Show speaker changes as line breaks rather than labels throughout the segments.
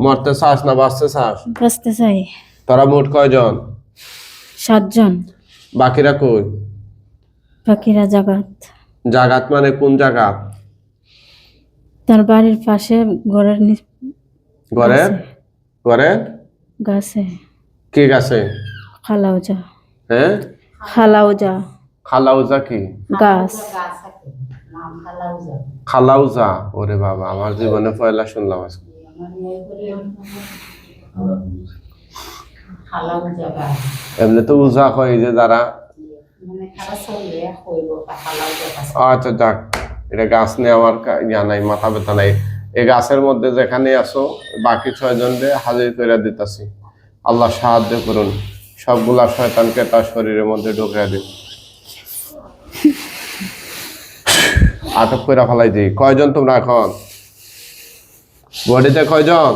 মরতে চাস না বাঁচতে চাস?
বাঁচতে চাই।
তোরা মোট কয়জন?
সাতজন।
বাকিরা কই?
বাকিরা জাগাত।
জাগাত মানে কোন জাগাত
তার বাড়ির পাশে ঘরের
ঘরে? ঘরে?
গাছে।
কি গাছে?
খালাউজা।
হ্যাঁ?
খালাউজা।
খালাউজা কি?
গাছ।
খালাউজা? ওরে বাবা আমার জীবনে পয়লা শুনলাম আজকে। এমনি তো উজা হয় যে যারা আচ্ছা যাক। এটা গাছ নিয়ে আমার ইয়া নাই মাথা ব্যথা নাই। এই গাছের মধ্যে যেখানে আছো বাকি ছয়জন হাজির করে দিতেছি। আল্লাহ সাহায্য করুন। সবগুলা শয়তানকে তার শরীরের মধ্যে ঢুকে দিন। আটক করে ফেলাই দিই। কয়জন তোমরা এখন? বডিতে কয়জন?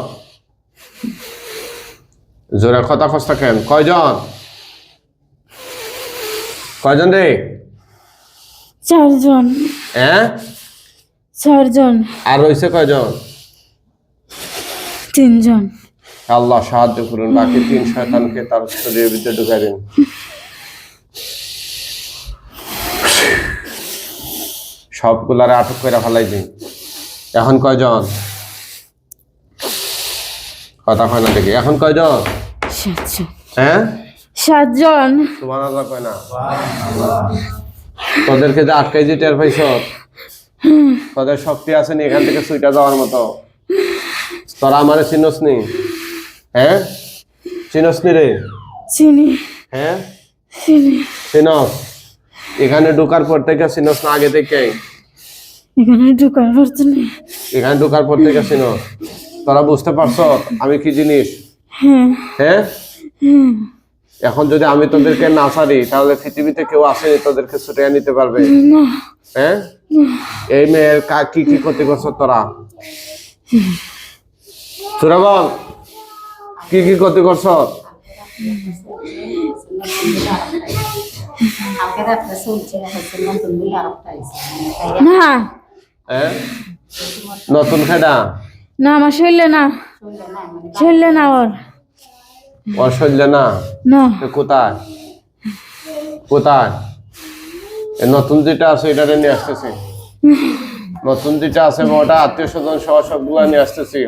জোরে কথা কষ্ট কেন? কয়জন? কয়জন রে
চারজন
হ্যাঁ
চারজন
আর রয়েছে কয়জন?
তিনজন।
আল্লাহ সাহায্য করুন বাকি তিন শয়তানকে তার শরীরের ভিতরে ঢুকাই দিন। সবগুলারে আটক করে ফেলাই দিন। এখন কয়জন? কথা কয় না দেখি। এখন কয়জন?
সাতজন।
হ্যাঁ?
সাতজন।
তোমার আল্লাহ কয় না? তোদেরকে যে আটকাই যে টের পাইছ? তোদের শক্তি আছে নি এখান থেকে সুইটা যাওয়ার মতো? তোরা আমারে চিনস নি? হ্যাঁ? চিনস নি রে?
চিনি।
হ্যাঁ?
চিনি।
চিনস? এখানে ঢোকার পর থেকে চিনস না আগে থেকে
এখানে ঢুকার পারতো না
এখানে ঢোকার পর থেকে চিনস? তোরা বুঝতে পারছ আমি কি জিনিস?
হ্যাঁ।
হ্যাঁ? এখন যদি আমি তোদেরকে না ছাড়ি তাহলে পৃথিবীতে কেউ আসেনি তোদেরকে ছুটে নিতে পারবে। হ্যাঁ? এই মেয়ের কা- কি কি ক্ষতি করছ তোরা? তোরা বল কি কি ক্ষতি করছ? হ্যাঁ? নতুন খেডা?
না আমার শরীরে না। শরীরে না ওর।
অসহ্য না?
না।
কোথায়? কোথায়? নতুন যেটা আছে এটা নিয়ে আসতেছি। নতুন যেটা আছে ওটা আত্মীয় স্বজন সহ সবগুলা নিয়ে আসতেছি।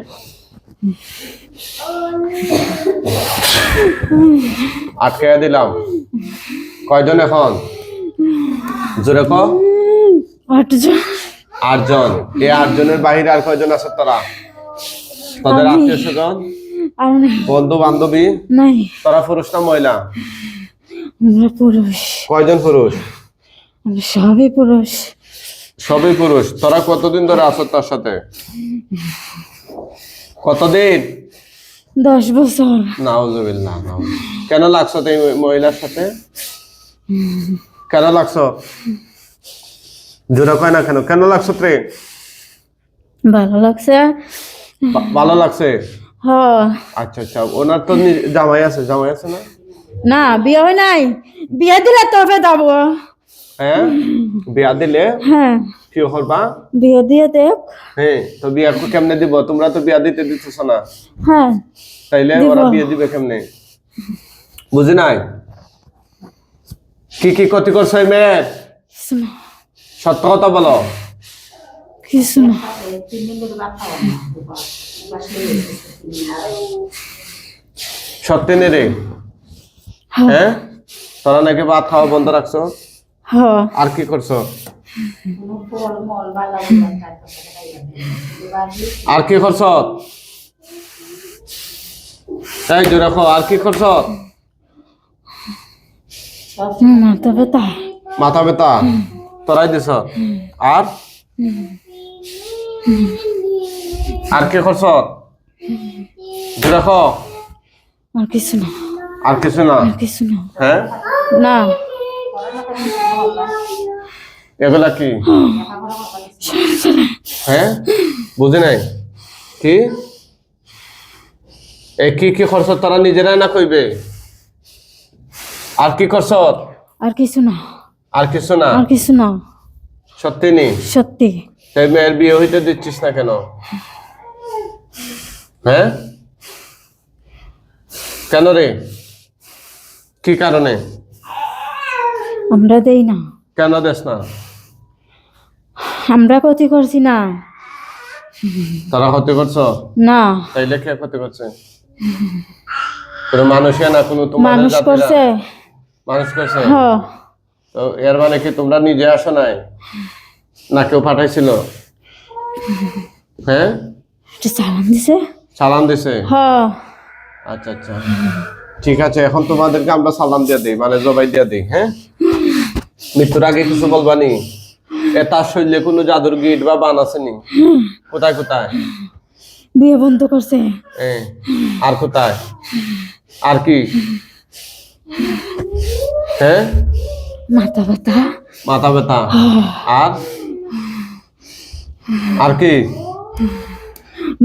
আটকে দিলাম। কয়জন এখন? জোরে ক।
আটজন।
আটজন। এই আটজনের বাহিরে আর কয়জন আছে তোরা? তোদের। আত্মীয় স্বজন? বন্ধু বান্ধবী
নাই।
তোরা পুরুষ না মহিলা?
আমরা পুরুষ।
কয়জন পুরুষ?
সবই পুরুষ।
সবই পুরুষ। তোরা কতদিন ধরে আছো তার সাথে? কতদিন?
দশ বছর।
নাউজুবিল্লাহ নাউজ কেন লাগছো তুই মহিলার সাথে? কেন লাগছো? জোরে কয় না কেন? কেন লাগছো রে
ভালো লাগছে।
ভালো লাগছে? আচ্ছা আচ্ছা ওনার তো জামাই আছে জামাই আছে না?
না বিয়ে হয় নাই। বিয়ে দিলে তবে যাব।
হ্যাঁ? বিয়া দিলে?
হ্যাঁ।
কি করবা?
বিয়ে দিয়ে দেখ।
হ্যাঁ তো বিয়া কেমনে দিব? তোমরা তো বিয়া দিতে দিতেছ না।
হ্যাঁ
তাইলে ওরা বিয়ে দিবে কেমনে? বুঝি নাই? কি কি ক্ষতি করছ মেয়ের? সত্য কথা বলো।
কিছু না
সত্যি রে
হ্যাঁ।
তোরা নাকি ভাত খাওয়া বন্ধ রাখছো?
হ্যাঁ।
আর কি করছ? আর কি করছ? এই যে রাখো আর কি করছ?
তবে তা
মাথা ব্যথা? তোরাই দিছ। আর? আর কি করছ? রাখো
আর কিছু না।
আর কিছু না?
আর কিছু না।
হ্যাঁ?
না।
এগুলা কি? হ্যাঁ? বুঝি নাই। কি? এ কি কি খরচ তোরা নিজেরাই না কইবে? আর কি করছ?
আর কিছু না।
আর কিছু না?
আর কিছু না।
সত্যি নি?
সত্যি।
তাই মেয়ের বিয়ে হইতে দিচ্ছিস না কেন? হ্যাঁ? কেন রে? কি কারণে?
আমরা দেই না।
কেন দেশ না?
আমরা ক্ষতি করছি না।
তারা ক্ষতি করছ?
না।
তাইলে কে ক্ষতি করছে? কোনো মানুষে না কোনো তোমাদের
মানুষ করছে।
মানুষ করছে?
হ
তো এর মানে কি তোমরা নিজে আসো নাই? না কেউ পাঠাইছিল? হ্যাঁ?
এটা চালান দিছে?
সালাম দিছে?
হ।
আচ্ছা আচ্ছা। ঠিক আছে এখন তোমাদেরকে আমরা সালাম দিয়ে দিই মানে জবাই দিয়ে দিই হ্যাঁ? মৃত্যুর আগে কিছু বলবানি এ তার শরীরে কোনো জাদুর গিট বা বান আসেনি কোথায় কোথায়?
বিয়ে বন্ধ করছে।
আর কোথায়? আর কি? হ্যাঁ?
মাথা ব্যথা।
মাথা ব্যথা? আর? আর কি?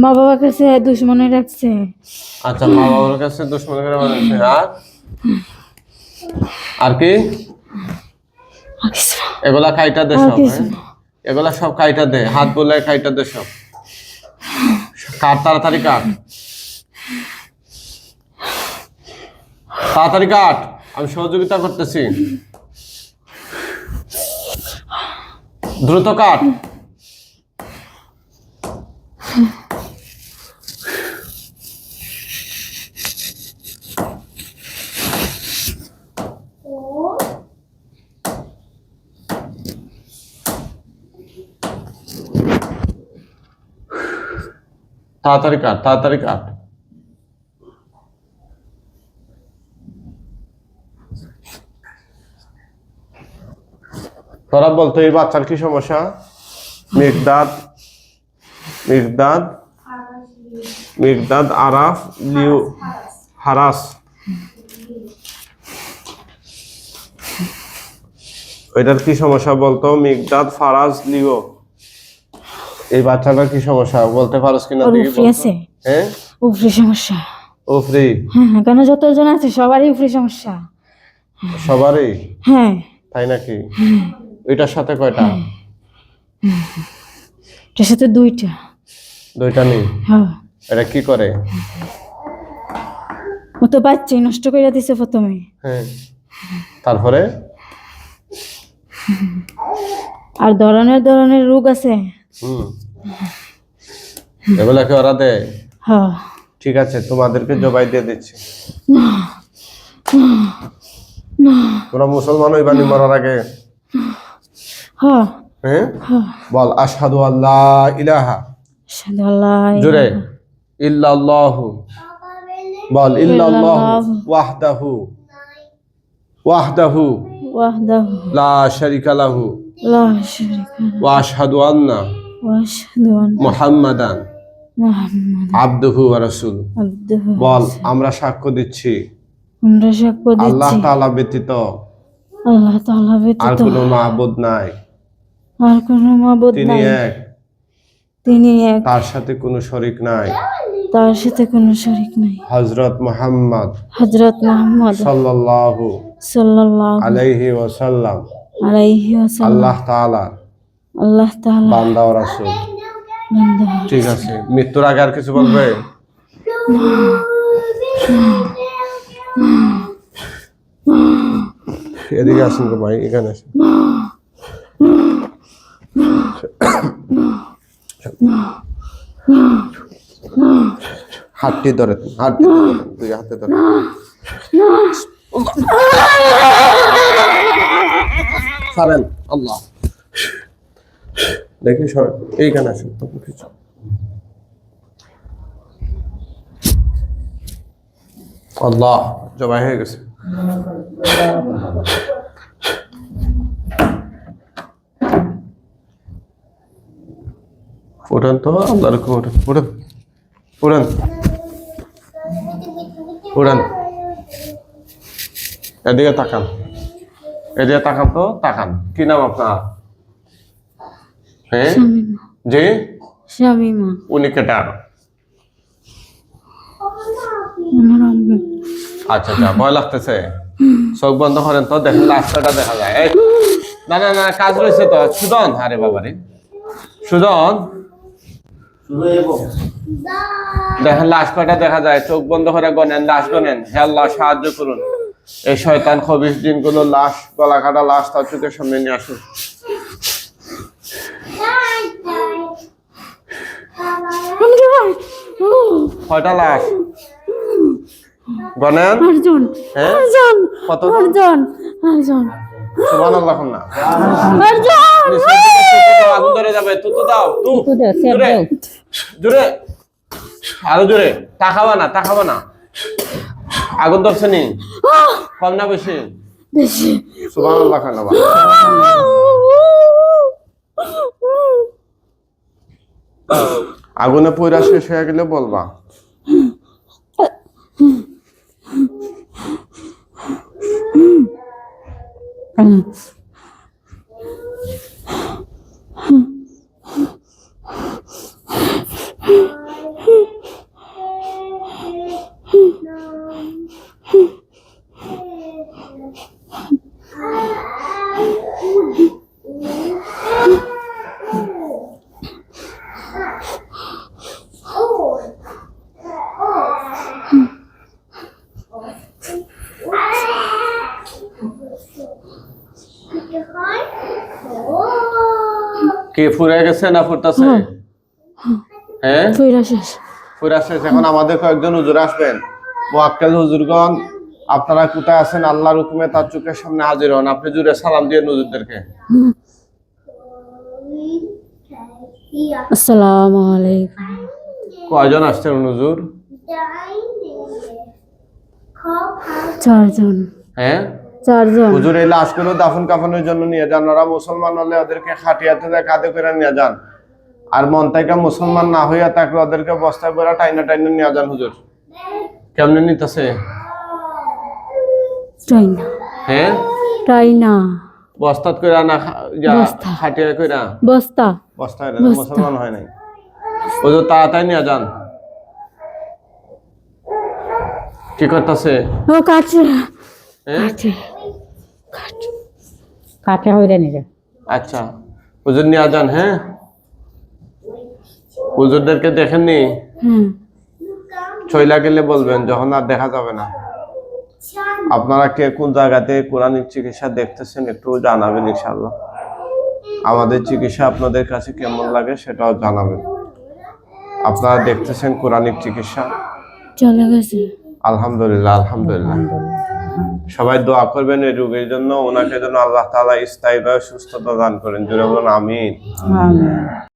মা বাবার কাছে দুশ্মনে রাখছে।
আচ্ছা মা বাবার কাছে দুশ্মন করে বানাইছে আর? আর কি। এগুলা খাইটা দে সব হ্যাঁ? এগুলা সব খাইটা দে হাত বলে খাইটা দে সব। কাট তাড়াতাড়ি কাট। তাড়াতাড়ি কাট আমি সহযোগিতা করতেছি। দ্রুত কাট। তাড়াতাড়ি কাট তাড়াতাড়ি কাট। তোরা বলতো, এই বাচ্চার কি সমস্যা? মেঘদাদ মেঘদাদ মেঘদাদ আরাফ, লিউ, হারাস। এটার কি সমস্যা বলতো? মেঘদাদ ফারাজ, লিও। এই বাচ্চাটার কি সমস্যা? বলতে পারোস কিনা দেখি বলতো।
আছে।
হ্যাঁ
ও ফ্রি সমস্যা।
ও ফ্রি
হ্যাঁ হ্যাঁ, কেন যতজন আছে সবারই ফ্রি সমস্যা।
সবারই?
হ্যাঁ।
তাই নাকি? এটার সাথে কয়টা?
এটার সাথে দুইটা।
দুইটা নেই?
হ্যাঁ।
এটা কি করে?
ও তো বাচ্চাই নষ্ট করে দিছে প্রথমে।
হ্যাঁ। তারপরে?
আর ধরনের ধরনের রোগ আছে।
হুম। এগুলা কি ওরা দেয়?
হ্যাঁ।
ঠিক আছে তোমাদেরকে জবাই দিয়ে দিচ্ছি। তোমরা মুসলমান হইবানি মরার আগে?
হ্যাঁ।
হ্যাঁ?
হ্যাঁ।
বল আশহাদু আল্লাহ ইলাহা।
আল্লাহ
ইল্লাল্লাহু। বল ইল্লাল্লাহু। ওয়াহদাহু। ওয়াহদাহু।
ওয়াহদাহু।
লা শারিকা লাহু।
লা শারীকা
ওয়া আশহাদু আন্না। মুহাম্মাদান।
মুহাম্মাদ
আবদুহু
আবদুহু
বল আমরা সাক্ষ্য দিচ্ছি।
আমরা সাক্ষ্য
আল্লাহ
দিচ্ছি
তাআলা ব্যতীত
আল্লাহ তাআলা
আর কোনো মাবুদ নাই।
আর কোনো মাবুদ
তিনি এক।
তিনি এক।
তার সাথে কোনো শরিক নাই।
তার সাথে কোনো শরীক নাই।
হযরত মুহাম্মদ
হযরত মুহাম্মদ
সাল্লাল্লাহু
সাল্লাল্লাহু
আলাইহি ওয়াসাল্লাম।
আলাইহি ওয়াসাল্লাম।
আল্লাহ তাআলা
আল্লাহ তাআলা
বান্দা ও রাসূল ঠিক আছে। মৃত্যুর আগে আর কিছু বলবে? এদিকে আসুন গো ভাই এখানে আসুন। হাতটি ধরে হাতটি ধরে দুই হাতে ধরে। ছাড়েন আল্লাহ। দেখি সরেন এইখানে আসুন কিছু। আল্লাহ, জবাই হয়ে গেছে। উঠেন তো, আল্লাহর হুকুম উঠেন উঠেন উঠেন। উঠেন। এদিকে তাকান। এদিকে তাকান তো, তাকান। কি নাম আপনার? হ্যাঁ
শামিমা।
জি
শামিমা।
উনি কেটা? আচ্ছা আচ্ছা ভয় লাগতেছে। চোখ বন্ধ করেন তো দেখেন রাস্তাটা দেখা যায়। না না না কাজ রয়েছে তো। সুদন আরে সুদন দেখেন লাশ কয়টা দেখা যায় চোখ বন্ধ করে গনেন লাশ গনেন। হে আল্লাহ সাহায্য করুন। এই শয়তান খবিস দিনগুলো লাশ গলা কাটা লাশ তার চোখের সামনে নিয়ে আসুন কয়টা লাশ গনেন
আটজন
হ্যাঁ?
আটজন
কত?
আটজন আটজন
সুবহান আল্লাহ না।
আটজন
আগুন ধরে যাবে। দাও তু
দাও, সেব
জোরে জোরে আরও জোরে তাকাবা না তাকাবা না। আগুন ধরছে নি? কম না বেশি?
বেশি।
সুবহান আল্লাহ খান আবার। আগুনে পয়রা শেষ হয়ে গেলে বলবা। Mm-hmm. কে ফুরে গেছে না ফুরতাছে? হ্যাঁ।
ফিরা শেষ।
ফুরা শেষ। এখন আমাদের কয়েকজন হুজুর আসবেন। মোয়াক্কেল হুজুরগণ আপনারা কোথায় আছেন? আল্লাহর হুকুমে তার চোখের সামনে হাজির হন। আপনি জুড়ে সালাম দিয়ে হুজুরদেরকে।
আসসালামু আলাইকুম।
কয়জন আসছেন হুজুর?
চারজন।
হ্যাঁ?
চারজন।
হুজুর এই লাশগুলো দাফন কাফনের জন্য নিয়ে যান। ওরা মুসলমান হলে ওদেরকে খাটিয়াতে যায় কাঁধে করে নিয়ে যান। আর মন থেকে মুসলমান না হইয়া থাকলে ওদেরকে বস্তায় পরে টাইনা টাইনা নিয়ে যান হুজুর। কেমনে নিতেছে? হ্যাঁ? বস্তাত করে না। খাটিয়া করে
বস্তা।
বস্তা হয়ে মুসলমান হয় নাই। হুজুর তাড়াতাড়ি নিয়ে যান। কি করতেছে?
ও কাছে
কাঁচা। হইলে নিলে
আচ্ছা। হুজুর নিয়ে যান হ্যাঁ? হুজুরদেরকে দেখেননি চইলা গেলে বলবেন যখন আর দেখা যাবে না। আপনারা কে কোন জায়গাতে কোরআনিক চিকিৎসা দেখতেছেন একটু জানাবেন ইনশাল্লাহ আমাদের চিকিৎসা আপনাদের কাছে কেমন লাগে সেটাও জানাবেন। আপনারা দেখতেছেন কোরআনিক চিকিৎসা?
চলে গেছে।
আলহামদুলিল্লাহ আলহামদুলিল্লাহ। সবাই দোয়া করবেন এই রোগের জন্য। ওনাকে যেন আল্লাহ তালা স্থায়ীভাবে সুস্থতা দান করেন। জুড়ে বলুন, আমিন।
আমিন।